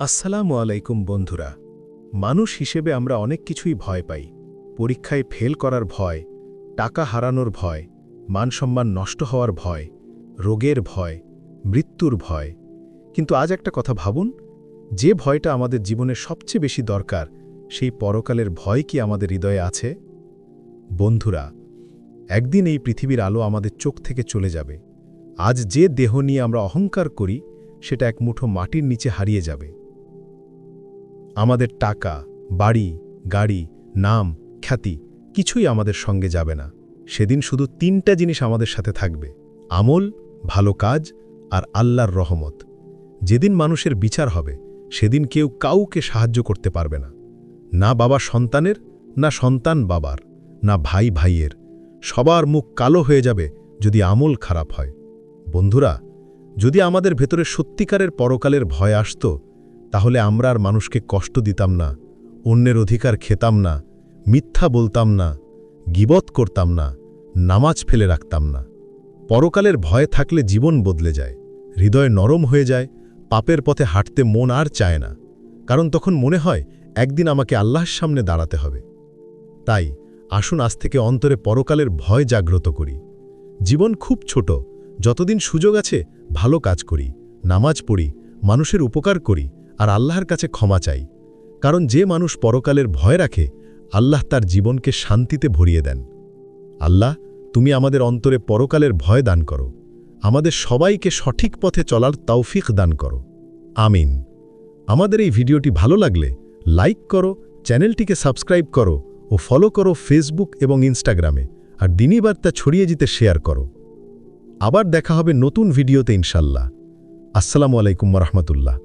আসসালামু আলাইকুম বন্ধুরা। মানুষ হিসেবে আমরা অনেক কিছুই ভয় পাই। পরীক্ষায় ফেল করার ভয়, টাকা হারানোর ভয়, মানসম্মান নষ্ট হওয়ার ভয়, রোগের ভয়, মৃত্যুর ভয়। কিন্তু আজ একটা কথা ভাবুন, যে ভয়টা আমাদের জীবনে সবচেয়ে বেশি দরকার, সেই পরকালের ভয় কি আমাদের হৃদয়ে আছে? বন্ধুরা, একদিন এই পৃথিবীর আলো আমাদের চোখ থেকে চলে যাবে। আজ যে দেহ নিয়ে আমরা অহংকার করি, সেটা এক মুঠো মাটির নিচে হারিয়ে যাবে। আমাদের টাকা, বাড়ি, গাড়ি, নাম, খ্যাতি কিছুই আমাদের সঙ্গে যাবে না। সেদিন শুধু তিনটা জিনিস আমাদের সাথে থাকবে, আমল, ভালো কাজ আর আল্লাহর রহমত। যেদিন মানুষের বিচার হবে, সেদিন কেউ কাউকে সাহায্য করতে পারবে না। না বাবা সন্তানের, না সন্তান বাবার, না ভাই ভাইয়ের। সবার মুখ কালো হয়ে যাবে যদি আমল খারাপ হয়। বন্ধুরা, যদি আমাদের ভেতরে সত্যিকারের পরকালের ভয় আসত তাহলে আমরা আর মানুষকে কষ্ট দিতাম না, অন্যের অধিকার খেতাম না, মিথ্যা বলতাম না, গিবত করতাম না, নামাজ ফেলে রাখতাম না। পরকালের ভয় থাকলে জীবন বদলে যায়, হৃদয় নরম হয়ে যায়, পাপের পথে হাঁটতে মন আর চায় না, কারণ তখন মনে হয় একদিন আমাকে আল্লাহর সামনে দাঁড়াতে হবে। তাই আসুন আজ থেকে অন্তরে পরকালের ভয় জাগ্রত করি। জীবন খুব ছোট, যতদিন সুযোগ আছে ভালো কাজ করি, নামাজ পড়ি, মানুষের উপকার করি আর আল্লাহর কাছে ক্ষমা চাই, কারণ যে মানুষ পরকালের ভয় রাখে, আল্লাহ তার জীবনকে শান্তিতে ভরিয়ে দেন। আল্লাহ, তুমি আমাদের অন্তরে পরকালের ভয় দান করো। আমাদের সবাইকে সঠিক পথে চলার তৌফিক দান করো। আমিন। আমাদের এই ভিডিওটি ভালো লাগলে লাইক করো, চ্যানেলটিকে সাবস্ক্রাইব করো ও ফলো করো ফেসবুক এবং ইনস্টাগ্রামে, আর দিনই বার্তা ছড়িয়ে যেতে শেয়ার করো। আবার দেখা হবে নতুন ভিডিওতে ইনশাল্লাহ। আসসালামু আলাইকুম রহমতুল্লাহ।